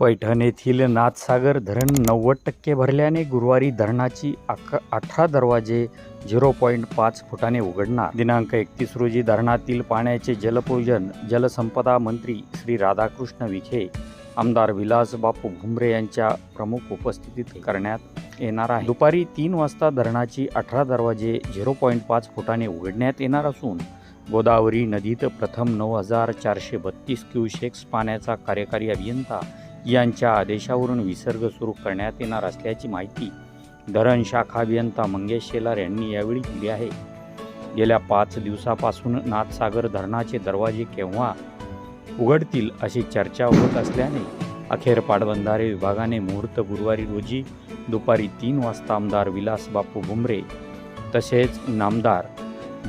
पैठण येथील नाथसागर धरण नव्वद टक्के भरल्याने गुरुवारी धरणाची अक अठरा दरवाजे झिरो पॉईंट पाच फुटाने उघडणार. दिनांक एकतीस रोजी धरणातील पाण्याचे जलपूजन जलसंपदा मंत्री श्री राधाकृष्ण विखे आमदार विलास बापू भुमरे यांच्या प्रमुख उपस्थितीत करण्यात येणार आहे. दुपारी तीन वाजता धरणाची अठरा दरवाजे झिरो पॉईंट पाच फुटाने उघडण्यात येणार असून गोदावरी नदीत प्रथम नऊ हजार चारशे बत्तीस क्युशेक्स पाण्याचा कार्यकारी अभियंता यांच्या आदेशावरून विसर्ग सुरू करण्यात येणार असल्याची माहिती धरण शाखा अभियंता मंगेश शेलार यांनी यावेळी दिली आहे. गेल्या पाच दिवसापासून नाथसागर धरणाचे दरवाजे केव्हा उघडतील अशी चर्चा होत असल्याने अखेर पाटबंधारे विभागाने मुहूर्त गुरुवारी रोजी दुपारी तीन वाजता आमदार विलास बापू भुमरे तसेच नामदार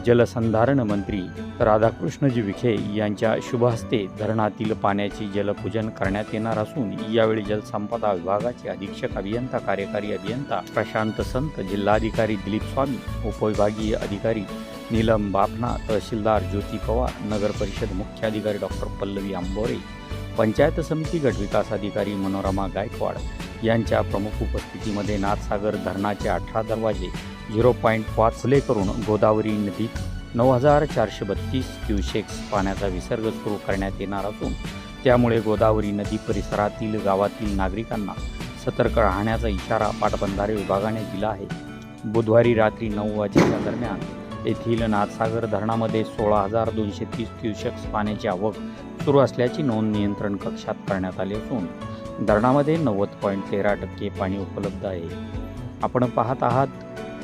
जलसंधारण मंत्री राधाकृष्णजी विखे यांच्या शुभ हस्ते धरणातील पाण्याची जलपूजन करण्यात येणार असून यावेळी जलसंपदा विभागाचे अधीक्षक अभियंता कार्यकारी अभियंता प्रशांत संत जिल्हाधिकारी दिलीप स्वामी उपविभागीय अधिकारी नीलम बापना तहसीलदार ज्योती पवार नगर परिषद मुख्याधिकारी डॉक्टर पल्लवी आंबोरे पंचायत समिती गटविकास अधिकारी मनोरमा गायकवाड यांच्या प्रमुख उपस्थितीमध्ये नाथसागर धरणाचे अठरा दरवाजे झिरो पॉईंट पाच करून गोदावरी नदीत नऊ हजार चारशे बत्तीस क्युशेक्स पाण्याचा विसर्ग सुरू करण्यात येणार असून त्यामुळे गोदावरी नदी परिसरातील गावातील नागरिकांना सतर्क राहण्याचा इशारा पाटबंधारे विभागाने दिला आहे. बुधवारी रात्री नऊ वाजेच्या दरम्यान येथील नाथसागर धरणामध्ये सोळा हजार दोनशे तीस क्युशेक्स पाण्याची आवक सुरू असल्याची नोंद नियंत्रण कक्षात करण्यात आली असून धरणामध्ये नव्वद पॉईंट तेरा टक्के पाणी उपलब्ध आहे. आपण पाहत आहात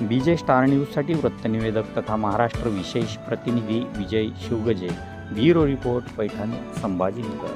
विजय स्टार न्यूजसाठी वृत्तनिवेदक तथा महाराष्ट्र विशेष प्रतिनिधी Vijay Shivgaje. Bureau report Paithan Sambhajinagar.